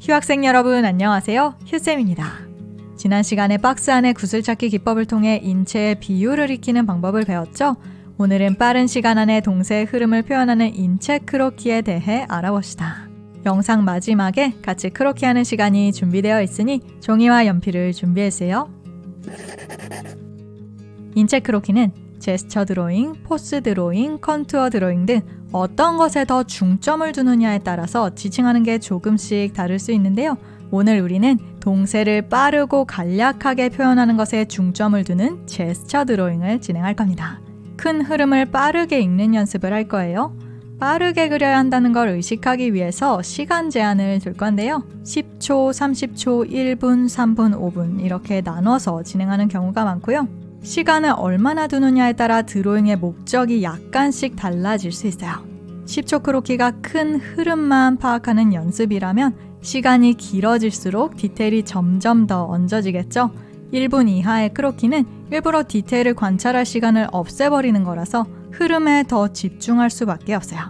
휴학생 여러분 안녕하세요. 휴쌤입니다. 지난 시간에 박스 안에 구슬 찾기 기법을 통해 인체의 비율을 익히는 방법을 배웠죠? 오늘은 빠른 시간 안에 동세의 흐름을 표현하는 인체 크로키에 대해 알아봅시다. 영상 마지막에 같이 크로키하는 시간이 준비되어 있으니 종이와 연필을 준비해주세요. 인체 크로키는 제스처 드로잉, 포스 드로잉, 컨투어 드로잉 등 어떤 것에 더 중점을 두느냐에 따라서 지칭하는 게 조금씩 다를 수 있는데요. 오늘 우리는 동세를 빠르고 간략하게 표현하는 것에 중점을 두는 제스처 드로잉을 진행할 겁니다. 큰 흐름을 빠르게 읽는 연습을 할 거예요. 빠르게 그려야 한다는 걸 의식하기 위해서 시간 제한을 둘 건데요. 10초, 30초, 1분, 3분, 5분 이렇게 나눠서 진행하는 경우가 많고요. 시간을 얼마나 두느냐에 따라 드로잉의 목적이 약간씩 달라질 수 있어요. 10초 크로키가 큰 흐름만 파악하는 연습이라면 시간이 길어질수록 디테일이 점점 더 얹어지겠죠. 1분 이하의 크로키는 일부러 디테일을 관찰할 시간을 없애버리는 거라서 흐름에 더 집중할 수밖에 없어요.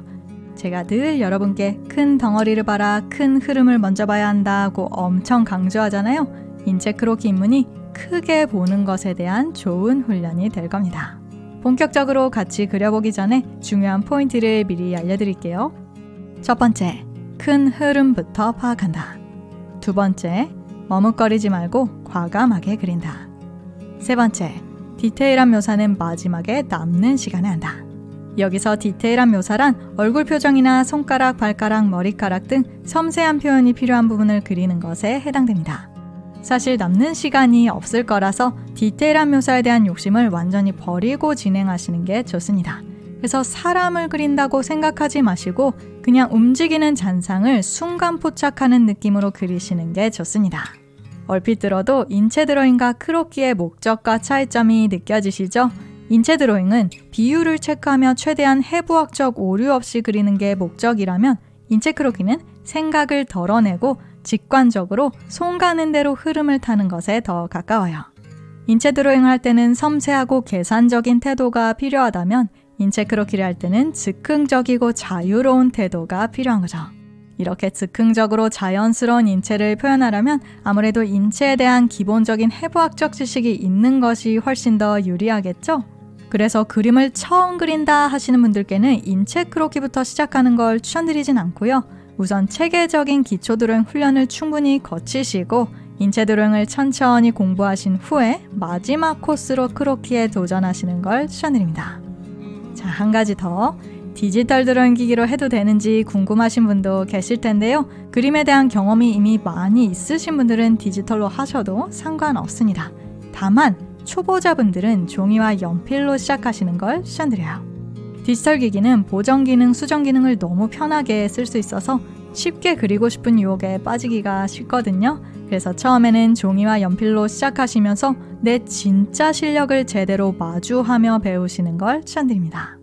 제가 늘 여러분께 큰 덩어리를 봐라, 큰 흐름을 먼저 봐야 한다고 엄청 강조하잖아요. 인체 크로키 입문이 크게 보는 것에 대한 좋은 훈련이 될 겁니다. 본격적으로 같이 그려보기 전에 중요한 포인트를 미리 알려드릴게요. 첫 번째, 큰 흐름부터 파악한다. 두 번째, 머뭇거리지 말고 과감하게 그린다. 세 번째, 디테일한 묘사는 마지막에 남는 시간에 한다. 여기서 디테일한 묘사란 얼굴 표정이나 손가락, 발가락, 머리카락 등 섬세한 표현이 필요한 부분을 그리는 것에 해당됩니다. 사실 남는 시간이 없을 거라서 디테일한 묘사에 대한 욕심을 완전히 버리고 진행하시는 게 좋습니다. 그래서 사람을 그린다고 생각하지 마시고 그냥 움직이는 잔상을 순간 포착하는 느낌으로 그리시는 게 좋습니다. 얼핏 들어도 인체 드로잉과 크로키의 목적과 차이점이 느껴지시죠? 인체 드로잉은 비율을 체크하며 최대한 해부학적 오류 없이 그리는 게 목적이라면 인체 크로키는 생각을 덜어내고 직관적으로 손 가는 대로 흐름을 타는 것에 더 가까워요. 인체 드로잉을 할 때는 섬세하고 계산적인 태도가 필요하다면 인체 크로키를 할 때는 즉흥적이고 자유로운 태도가 필요한 거죠. 이렇게 즉흥적으로 자연스러운 인체를 표현하려면 아무래도 인체에 대한 기본적인 해부학적 지식이 있는 것이 훨씬 더 유리하겠죠? 그래서 그림을 처음 그린다 하시는 분들께는 인체 크로키부터 시작하는 걸 추천드리진 않고요. 우선 체계적인 기초 드로잉 훈련을 충분히 거치시고 인체 드로잉을 천천히 공부하신 후에 마지막 코스로 크로키에 도전하시는 걸 추천드립니다. 자, 한 가지 더. 디지털 드로잉 기기로 해도 되는지 궁금하신 분도 계실 텐데요. 그림에 대한 경험이 이미 많이 있으신 분들은 디지털로 하셔도 상관없습니다. 다만 초보자분들은 종이와 연필로 시작하시는 걸 추천드려요. 디지털 기기는 보정 기능, 수정 기능을 너무 편하게 쓸 수 있어서 쉽게 그리고 싶은 유혹에 빠지기가 쉽거든요. 그래서 처음에는 종이와 연필로 시작하시면서 내 진짜 실력을 제대로 마주하며 배우시는 걸 추천드립니다.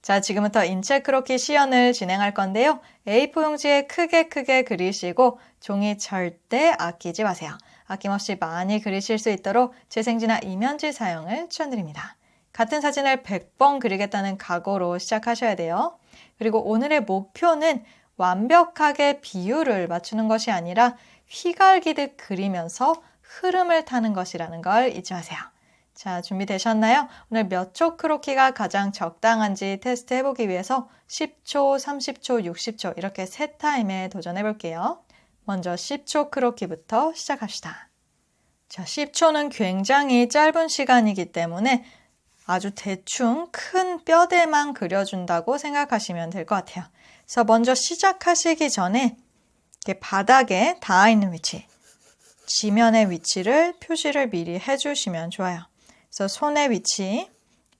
자, 지금부터 인체 크로키 시연을 진행할 건데요. A4 용지에 크게 크게 그리시고 종이 절대 아끼지 마세요. 아낌없이 많이 그리실 수 있도록 재생지나 이면지 사용을 추천드립니다. 같은 사진을 100번 그리겠다는 각오로 시작하셔야 돼요. 그리고 오늘의 목표는 완벽하게 비율을 맞추는 것이 아니라 휘갈기듯 그리면서 흐름을 타는 것이라는 걸 잊지 마세요. 자, 준비되셨나요? 오늘 몇 초 크로키가 가장 적당한지 테스트 해보기 위해서 10초, 30초, 60초 이렇게 세 타임에 도전해 볼게요. 먼저 10초 크로키부터 시작합시다. 자, 10초는 굉장히 짧은 시간이기 때문에 아주 대충 큰 뼈대만 그려준다고 생각하시면 될 것 같아요. 그래서 먼저 시작하시기 전에 바닥에 닿아 있는 위치, 지면의 위치를 표시를 미리 해주시면 좋아요. 그래서 손의 위치,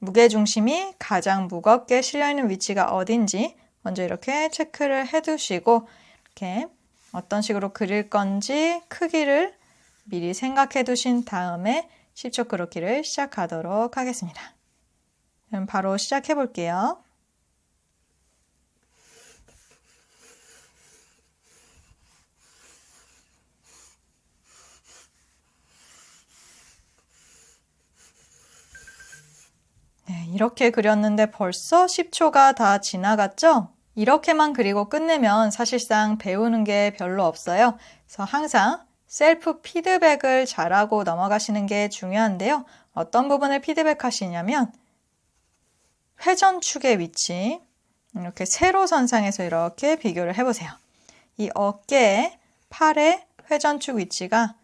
무게중심이 가장 무겁게 실려있는 위치가 어딘지 먼저 이렇게 체크를 해두시고 이렇게 어떤 식으로 그릴 건지 크기를 미리 생각해 두신 다음에 10초 그렇기를 시작하도록 하겠습니다. 그럼 바로 시작해 볼게요. 네, 이렇게 그렸는데 벌써 10초가 다 지나갔죠? 이렇게만 그리고 끝내면 사실상 배우는 게 별로 없어요. 그래서 항상 셀프 피드백을 잘하고 넘어가시는 게 중요한데요. 어떤 부분을 피드백 하시냐면 회전축의 위치 이렇게 세로 선상에서 이렇게 비교를 해보세요. 이 어깨, 팔의 회전축 위치가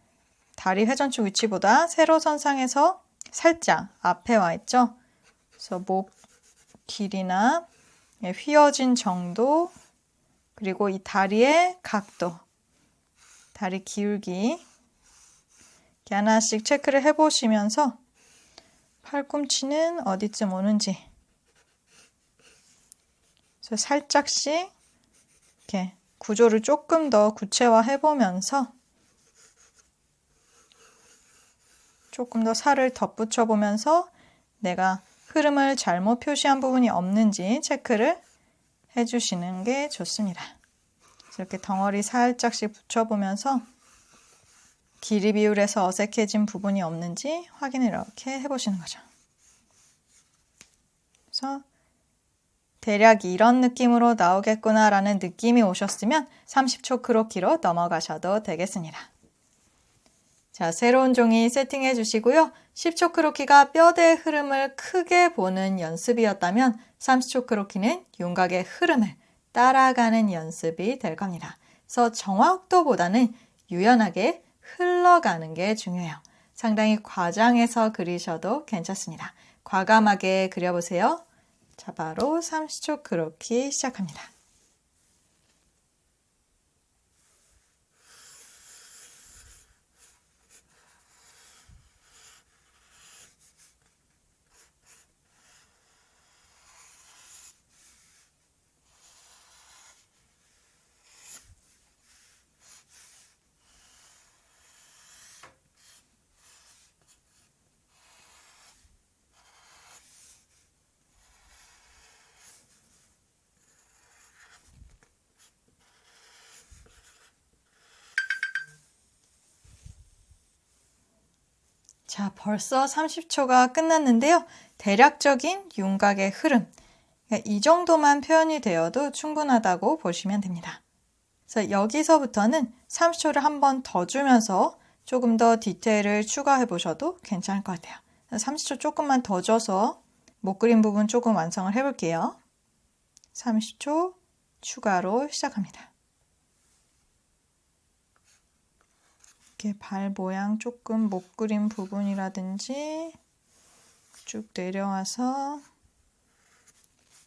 다리 회전축 위치보다 세로 선상에서 살짝 앞에 와 있죠. 그래서 목 길이나 예, 휘어진 정도 그리고 이 다리의 각도 다리 기울기 이렇게 하나씩 체크를 해보시면서 팔꿈치는 어디쯤 오는지 그래서 살짝씩 이렇게 구조를 조금 더 구체화해 보면서 조금 더 살을 덧붙여 보면서 내가 흐름을 잘못 표시한 부분이 없는지 체크를 해주시는 게 좋습니다. 이렇게 덩어리 살짝씩 붙여보면서 길이 비율에서 어색해진 부분이 없는지 확인을 이렇게 해보시는 거죠. 그래서 대략 이런 느낌으로 나오겠구나라는 느낌이 오셨으면 30초 크로키로 넘어가셔도 되겠습니다. 자, 새로운 종이 세팅해 주시고요. 10초 크로키가 뼈대의 흐름을 크게 보는 연습이었다면 30초 크로키는 윤곽의 흐름을 따라가는 연습이 될 겁니다. 그래서 정확도보다는 유연하게 흘러가는 게 중요해요. 상당히 과장해서 그리셔도 괜찮습니다. 과감하게 그려보세요. 자, 바로 30초 크로키 시작합니다. 자, 벌써 30초가 끝났는데요. 대략적인 윤곽의 흐름. 그러니까 이 정도만 표현이 되어도 충분하다고 보시면 됩니다. 그래서 여기서부터는 30초를 한 번 더 주면서 조금 더 디테일을 추가해 보셔도 괜찮을 것 같아요. 30초 조금만 더 줘서 못 그린 부분 조금 완성을 해 볼게요. 30초 추가로 시작합니다. 이렇게 발 모양 조금 못 그린 부분이라든지 쭉 내려와서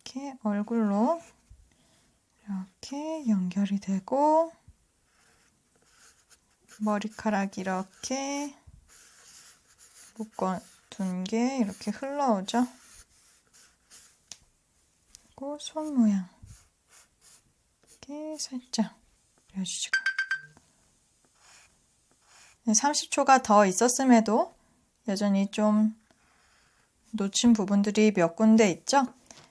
이렇게 얼굴로 이렇게 연결이 되고 머리카락 이렇게 묶어둔 게 이렇게 흘러오죠. 그리고 손 모양 이렇게 살짝 그려주시고 30초가 더 있었음에도 여전히 좀 놓친 부분들이 몇 군데 있죠.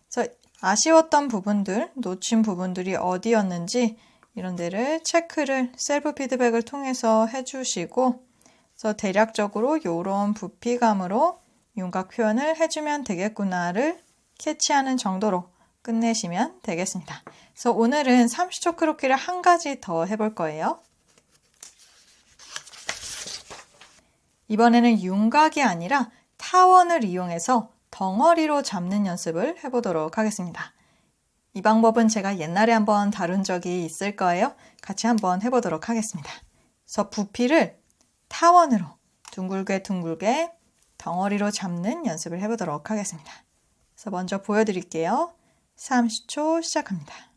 그래서 아쉬웠던 부분들, 놓친 부분들이 어디였는지 이런 데를 체크를 셀프 피드백을 통해서 해주시고 그래서 대략적으로 이런 부피감으로 윤곽 표현을 해주면 되겠구나를 캐치하는 정도로 끝내시면 되겠습니다. 그래서 오늘은 30초 크로키를 한 가지 더 해볼 거예요. 이번에는 윤곽이 아니라 타원을 이용해서 덩어리로 잡는 연습을 해보도록 하겠습니다. 이 방법은 제가 옛날에 한번 다룬 적이 있을 거예요. 같이 한번 해보도록 하겠습니다. 그래서 부피를 타원으로 둥글게 둥글게 덩어리로 잡는 연습을 해보도록 하겠습니다. 그래서 먼저 보여드릴게요. 30초 시작합니다.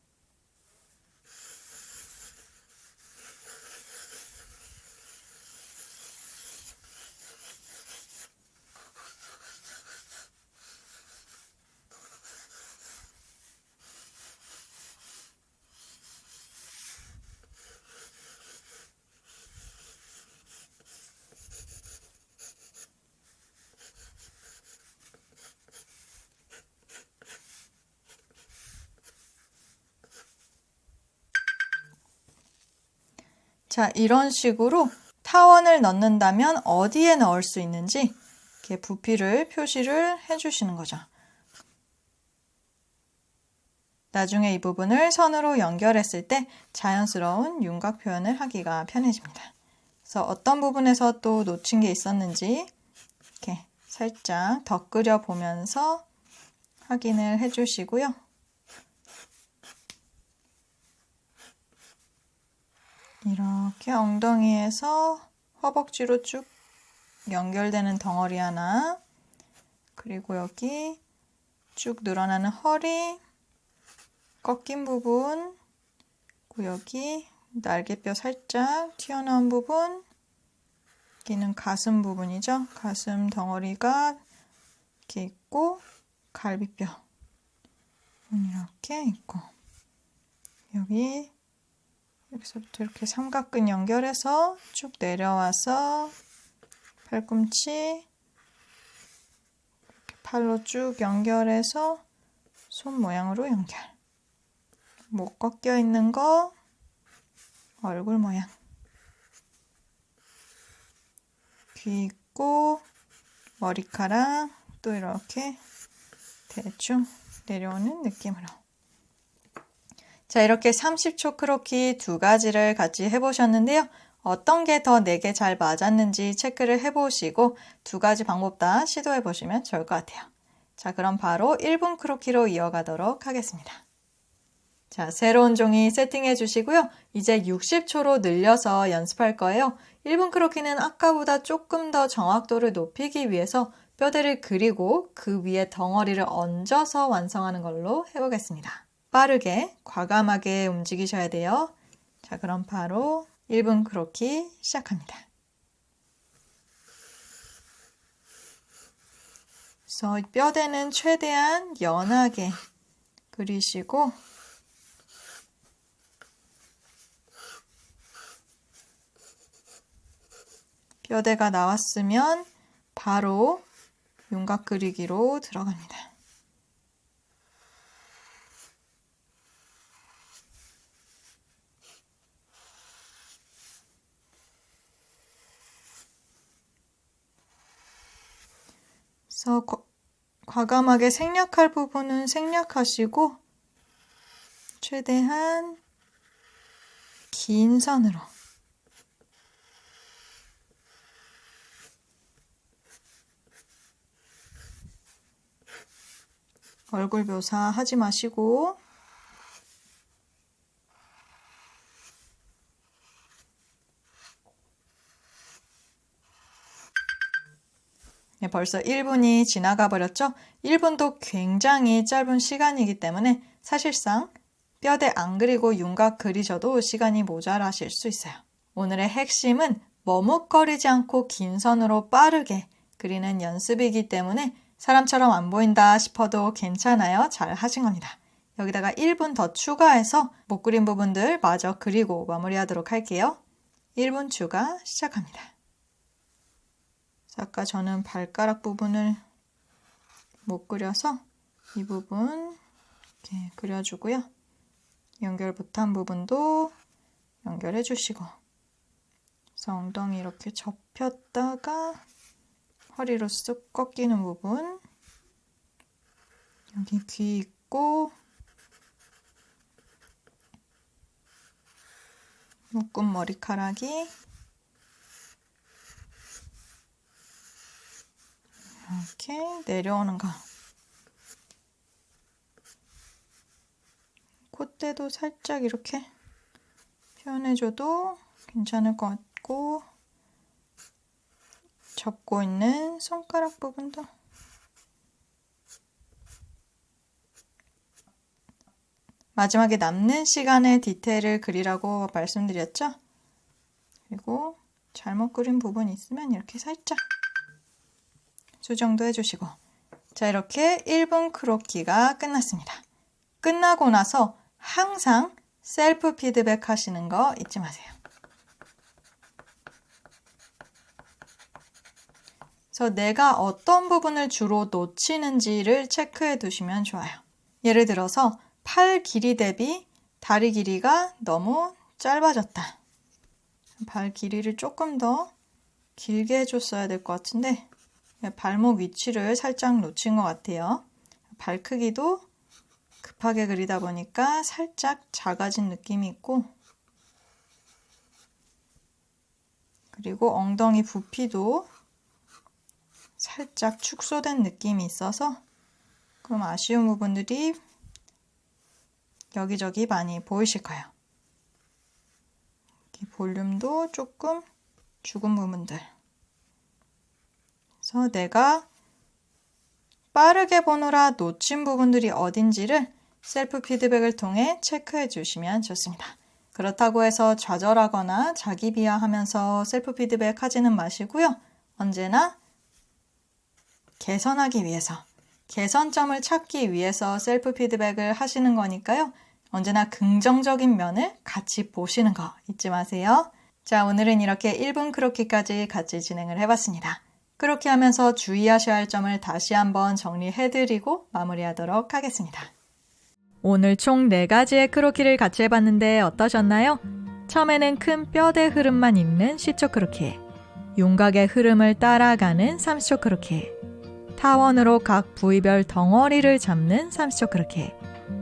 자, 이런 식으로 타원을 넣는다면 어디에 넣을 수 있는지 이렇게 부피를 표시를 해주시는 거죠. 나중에 이 부분을 선으로 연결했을 때 자연스러운 윤곽 표현을 하기가 편해집니다. 그래서 어떤 부분에서 또 놓친 게 있었는지 이렇게 살짝 덧 그려 보면서 확인을 해주시고요. 이렇게 엉덩이에서 허벅지로 쭉 연결되는 덩어리 하나, 그리고 여기 쭉 늘어나는 허리, 꺾인 부분, 그리고 여기 날개뼈 살짝 튀어나온 부분, 여기는 가슴 부분이죠. 가슴 덩어리가 이렇게 있고, 갈비뼈 이렇게 있고, 여기 여기서부터 이렇게 삼각근 연결해서 쭉 내려와서 팔꿈치 팔로 쭉 연결해서 손 모양으로 연결. 목 꺾여 있는 거 얼굴 모양. 귀 있고 머리카락 또 이렇게 대충 내려오는 느낌으로. 자, 이렇게 30초 크로키 두 가지를 같이 해보셨는데요. 어떤 게 더 내게 잘 맞았는지 체크를 해보시고 두 가지 방법 다 시도해보시면 좋을 것 같아요. 자, 그럼 바로 1분 크로키로 이어가도록 하겠습니다. 자, 새로운 종이 세팅해 주시고요. 이제 60초로 늘려서 연습할 거예요. 1분 크로키는 아까보다 조금 더 정확도를 높이기 위해서 뼈대를 그리고 그 위에 덩어리를 얹어서 완성하는 걸로 해보겠습니다. 빠르게 과감하게 움직이셔야 돼요. 자, 그럼 바로 1분 크로키 시작합니다. 그래서 뼈대는 최대한 연하게 그리시고 뼈대가 나왔으면 바로 윤곽 그리기로 들어갑니다. 그래서 과감하게 생략할 부분은 생략하시고 최대한 긴 선으로. 얼굴 묘사 하지 마시고 벌써 1분이 지나가 버렸죠? 1분도 굉장히 짧은 시간이기 때문에 사실상 뼈대 안 그리고 윤곽 그리셔도 시간이 모자라실 수 있어요. 오늘의 핵심은 머뭇거리지 않고 긴 선으로 빠르게 그리는 연습이기 때문에 사람처럼 안 보인다 싶어도 괜찮아요. 잘 하신 겁니다. 여기다가 1분 더 추가해서 못 그린 부분들 마저 그리고 마무리하도록 할게요. 1분 추가 시작합니다. 아까 저는 발가락 부분을 못 그려서 이 부분 이렇게 그려주고요. 연결 못한 부분도 연결해 주시고. 그래서 엉덩이 이렇게 접혔다가 허리로 쓱 꺾이는 부분. 여기 귀 있고. 묶은 머리카락이 이렇게 내려오는 거. 콧대도 살짝 이렇게 표현해줘도 괜찮을 것 같고 접고 있는 손가락 부분도 마지막에 남는 시간에 디테일을 그리라고 말씀드렸죠? 그리고 잘못 그린 부분 있으면 이렇게 살짝 수정도 해주시고 자 이렇게 1분 크로키가 끝났습니다. 끝나고 나서 항상 셀프 피드백 하시는 거 잊지 마세요. 그래서 내가 어떤 부분을 주로 놓치는지를 체크해 두시면 좋아요. 예를 들어서 팔 길이 대비 다리 길이가 너무 짧아졌다. 발 길이를 조금 더 길게 해줬어야 될 것 같은데 발목 위치를 살짝 놓친 것 같아요. 발 크기도 급하게 그리다 보니까 살짝 작아진 느낌이 있고 그리고 엉덩이 부피도 살짝 축소된 느낌이 있어서 그럼 아쉬운 부분들이 여기저기 많이 보이실 거예요. 볼륨도 조금 죽은 부분들. 그래서 내가 빠르게 보느라 놓친 부분들이 어딘지를 셀프 피드백을 통해 체크해 주시면 좋습니다. 그렇다고 해서 좌절하거나 자기 비하하면서 셀프 피드백 하지는 마시고요. 언제나 개선하기 위해서, 개선점을 찾기 위해서 셀프 피드백을 하시는 거니까요. 언제나 긍정적인 면을 같이 보시는 거 잊지 마세요. 자, 오늘은 이렇게 1분 크로키까지 같이 진행을 해봤습니다. 크로키 하면서 주의하셔야 할 점을 다시 한번 정리해드리고 마무리하도록 하겠습니다. 오늘 총 4가지의 크로키를 같이 해봤는데 어떠셨나요? 처음에는 큰 뼈대 흐름만 있는 10초 크로키, 윤곽의 흐름을 따라가는 30초 크로키, 타원으로 각 부위별 덩어리를 잡는 30초 크로키,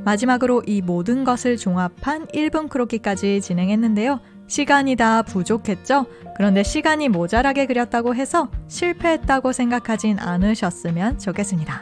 마지막으로 이 모든 것을 종합한 1분 크로키까지 진행했는데요. 시간이 다 부족했죠? 그런데 시간이 모자라게 그렸다고 해서 실패했다고 생각하진 않으셨으면 좋겠습니다.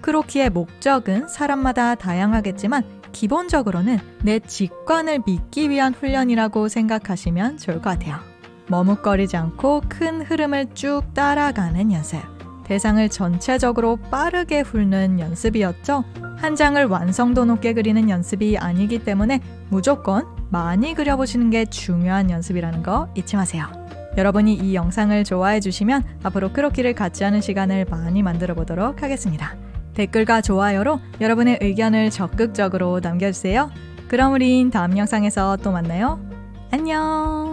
크로키의 목적은 사람마다 다양하겠지만 기본적으로는 내 직관을 믿기 위한 훈련이라고 생각하시면 좋을 것 같아요. 머뭇거리지 않고 큰 흐름을 쭉 따라가는 연습. 대상을 전체적으로 빠르게 훑는 연습이었죠. 한 장을 완성도 높게 그리는 연습이 아니기 때문에 무조건 많이 그려보시는 게 중요한 연습이라는 거 잊지 마세요. 여러분이 이 영상을 좋아해 주시면 앞으로 크로키를 같이 하는 시간을 많이 만들어 보도록 하겠습니다. 댓글과 좋아요로 여러분의 의견을 적극적으로 남겨주세요. 그럼 우린 다음 영상에서 또 만나요. 안녕!